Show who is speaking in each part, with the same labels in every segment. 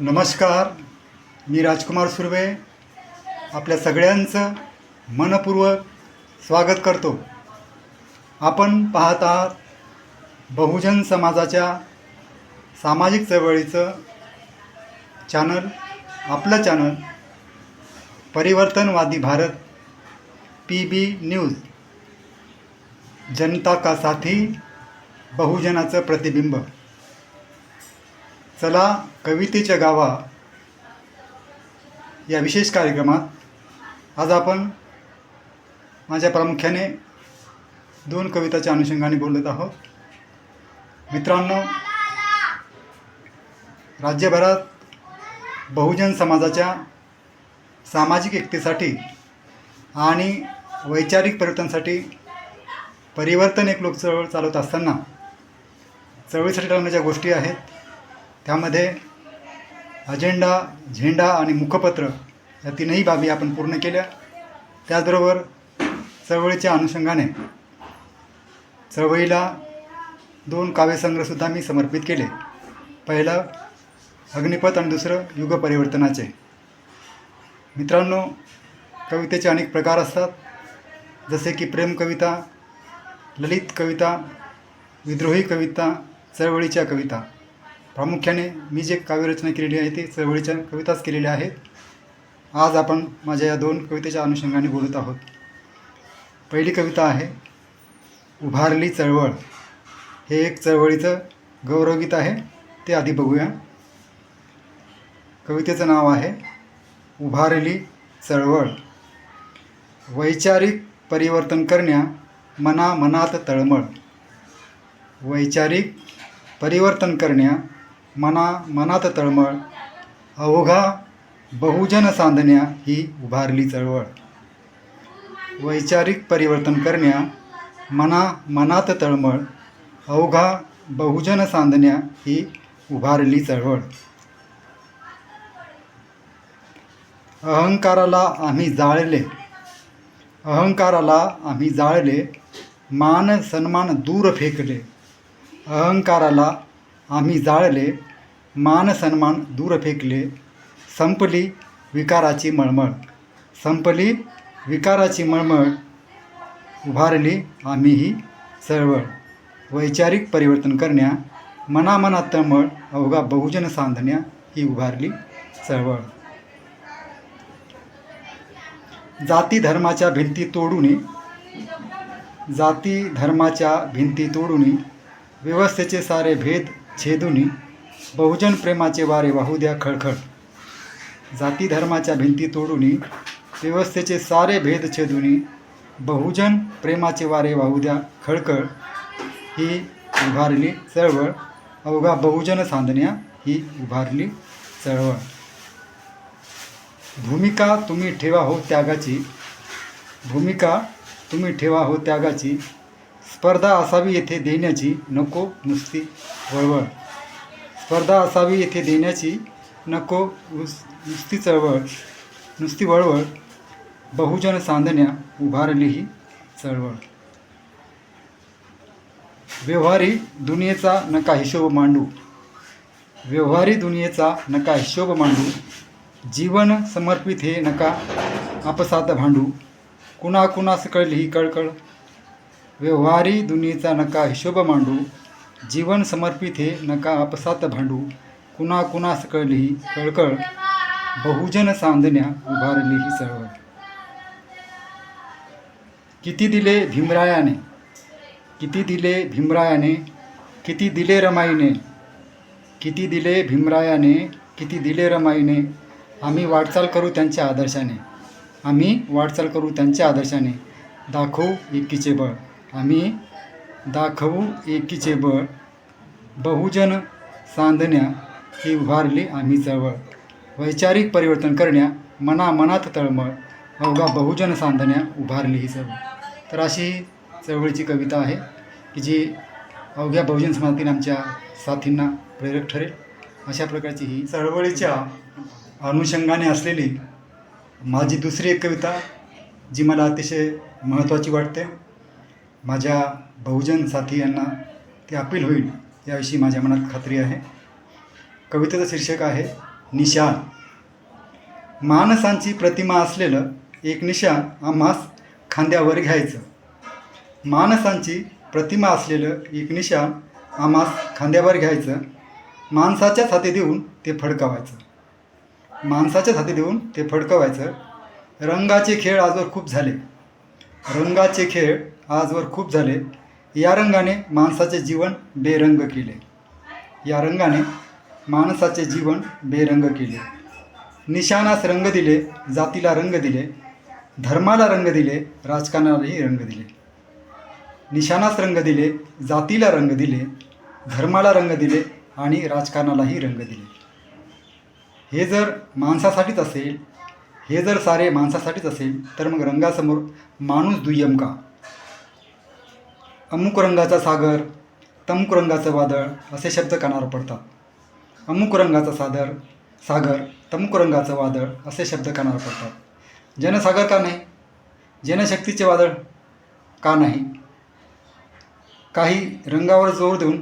Speaker 1: नमस्कार मी राजकुमार सुर्वे. आपल्या सगळ्यांचं मनपूर्वक स्वागत करतो. आपण पाहत आहात बहुजन समाजाच्या सामाजिक चळवळीचं चॅनल आपलं चॅनल परिवर्तनवादी भारत पी बी न्यूज जनता का साथी बहुजनाचं प्रतिबिंब. चला कवितेच्या गावा या विशेष कार्यक्रमात आज आपण माझ्या प्रामुख्याने दोन कविताच्या अनुषंगाने बोलत आहोत. मित्रांनो राज्यभरात बहुजन समाजाच्या सामाजिक एकतेसाठी आणि वैचारिक परिवर्तनासाठी परिवर्तन एक लोक चळवळ चालवत असताना चळवळीसाठी लागणाऱ्या गोष्टी आहेत. त्यामध्ये अजेंडा झेंडा आणि मुखपत्र या तीनही बाबी आपण पूर्ण केल्या. त्याचबरोबर चळवळीच्या अनुषंगाने चळवळीला दोन काव्यसंग्रहसुद्धा मी समर्पित केले. पहिलं अग्निपथ आणि दुसरं युग परिवर्तनाचे. मित्रांनो कवितेचे अनेक प्रकार असतात. जसे की प्रेम कविता ललित कविता विद्रोही कविता चळवळीच्या कविता. प्रामुख्याने मी जे काव्यरचना केलेली आहे ती चळवळीच्या कविताच केलेल्या आहेत. आज आपण माझ्या या दोन कवितेच्या अनुषंगाने बोलत आहोत. पहिली कविता आहे उभारली चळवळ. हे एक चळवळीचं गौरवगीत आहे ते आधी बघूया. कवितेचं नाव आहे उभारली चळवळ. वैचारिक परिवर्तन करण्या मना मनात तळमळ. वैचारिक परिवर्तन करण्या मना मनात तळमळ अवघा बहुजन सांधण्या ही उभारली चळवळ. वैचारिक परिवर्तन करण्या मना मनात तळमळ अवघा बहुजन सांधण्या ही उभारली चळवळ. अहंकाराला आम्ही जाळले. अहंकाराला आम्ही जाळले. मान सन्मान दूर फेकले. अहंकाराला आम्ही जाळले मान सन्मान दूर फेकले संपली विकाराची मळमळ. संपली विकाराची मळमळ उभारली आम्ही ही चळवळ. वैचारिक परिवर्तन करण्या मनामनात तळमळ अवघा बहुजन सांधण्या ही उभारली चळवळ. जाती धर्माच्या भिंती तोडून जाती धर्माच्या भिंती तोडून व्यवस्थेचे सारे भेद छेदुनी बहुजन प्रेमाचे वारे वाहू द्या खळखळ. जाती धर्माच्या भिंती तोडूनी व्यवस्थेचे सारे भेद छेदुनी बहुजन प्रेमाचे वारे वाहू द्या खळखळ. ही उभारली चळवळ. अवघा बहुजन सांधण्या ही उभारली चळवळ. भूमिका तुम्ही ठेवा हो त्यागाची. भूमिका तुम्ही ठेवा हो त्यागाची. स्पर्धा असावी येथे देण्याची नको नुसती वळवळ स्पर्धा असावी येथे देण्याची नको नुस नुसती चळवळ. नुसती वळवळ. बहुजन सांधण्या उभारली ही चळवळ. व्यवहारी दुनियेचा नका हिशोब मांडू. व्यवहारी दुनियेचा नका हिशोब मांडू. जीवन समर्पित हे नका आपसात भांडू. कुणा कुणास कळली ही कळकळ. व्यवहारी दुनीचा नका हिशोब मांडू जीवन समर्पित हे नका आपसात भांडू कुणा कुणास कळली ही कळकळ बहुजन सांधण्या उभारली ही चळवळ. किती दिले भीमरायाने किती दिले भीमरायाने किती दिले रमाईने किती दिले भीमरायाने किती दिले रमाईने आम्ही वाटचाल करू त्यांच्या आदर्शाने आम्ही वाटचाल करू त्यांच्या आदर्शाने दाखवू एकीचे बळ. आम्ही दाखवू एकीचे बळ. बहुजन सांधण्या ही उभारली आम्ही चळवळ. वैचारिक परिवर्तन करण्या मना मनात तळमळ. अवघा बहुजन सांधण्या उभारली ही चळवळ. तर अशी ही चळवळीची कविता आहे की जी अवघ्या बहुजन समाजातील आमच्या साथींना प्रेरक ठरेल. अशा प्रकारची ही चळवळीच्या अनुषंगाने असलेली माझी दुसरी एक कविता जी मला अतिशय महत्त्वाची वाटते. माझ्या बहुजन साथी यांना ते अपील होईल याविषयी माझ्या मनात खात्री आहे. कवितेचं शीर्षक आहे निशाण माणसांची प्रतिमा असलेलं एक निशाण आम्हास खांद्यावर घ्यायचं. माणसांची प्रतिमा असलेलं एक निशाण आम्हास खांद्यावर घ्यायचं. माणसाच्याच हाती देऊन ते फडकावायचं. माणसाच्याच हाती देऊन ते फडकवायचं. रंगाचे खेळ आजवर खूप झाले. रंगाचे खेळ आजवर खूप झाले. या रंगाने माणसाचे जीवन बेरंग केले. या रंगाने माणसाचे जीवन बेरंग केले. निशाणास रंग दिले जातीला रंग दिले धर्माला रंग दिले राजकारणालाही रंग दिले. निशाणास रंग दिले जातीला रंग दिले धर्माला रंग दिले आणि राजकारणालाही रंग दिले. हे जर माणसासाठीच असेल हे जर सारे माणसासाठीच असेल तर मग रंगासमोर माणूस दुय्यम का? अमुक रंगाचा सागर तमुक रंगाचं वादळ असे शब्द कानावर पडतात. अमुक रंगाचा सादर सागर तमुक रंगाचं वादळ असे शब्द कानावर पडतात. जनसागर का नाही? जनशक्तीचे वादळ का नाही? काही रंगावर जोर देऊन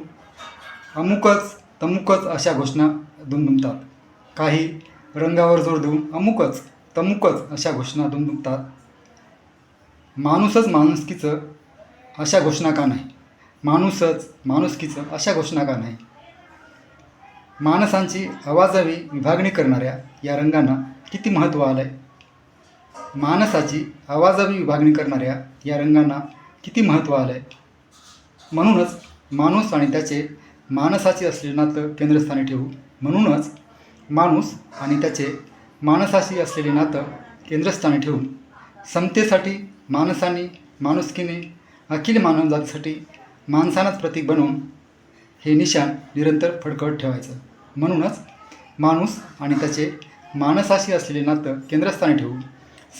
Speaker 1: अमुकच तमुकच अशा घोषणा दुमदुमतात. काही रंगावर जोर देऊन अमुकच तमुकच अशा घोषणा दुमदुमतात. माणूसच माणुसकीचं अशा घोषणा का नाही? माणूसच माणुसकीचं अशा घोषणा का नाही? माणसांची आवाजावी विभागणी करणाऱ्या या रंगांना किती महत्त्व आलं आहे माणसाची आवाजावी विभागणी करणाऱ्या या रंगांना किती महत्त्व आलं आहे म्हणूनच माणूस आणि त्याचे माणसाचे असलेले नातं केंद्रस्थानी ठेवू. म्हणूनच माणूस आणि त्याचे माणसाशी असलेले नातं केंद्रस्थानी ठेवून समतेसाठी माणसाने माणुसकीने अखिल मानवजातीसाठी माणसांनाच प्रतीक बनवून हे निशाण निरंतर फडकवत ठेवायचं. म्हणूनच माणूस आणि त्याचे माणसाशी असलेले नातं केंद्रस्थानी ठेवून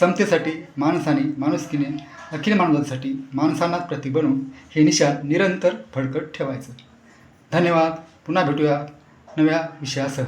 Speaker 1: समतेसाठी माणसाने माणुसकीने अखिल मानवजातीसाठी माणसांनाच प्रतीक बनवून हे निशाण निरंतर फडकत ठेवायचं. धन्यवाद. पुन्हा भेटूया नव्या विषयासह.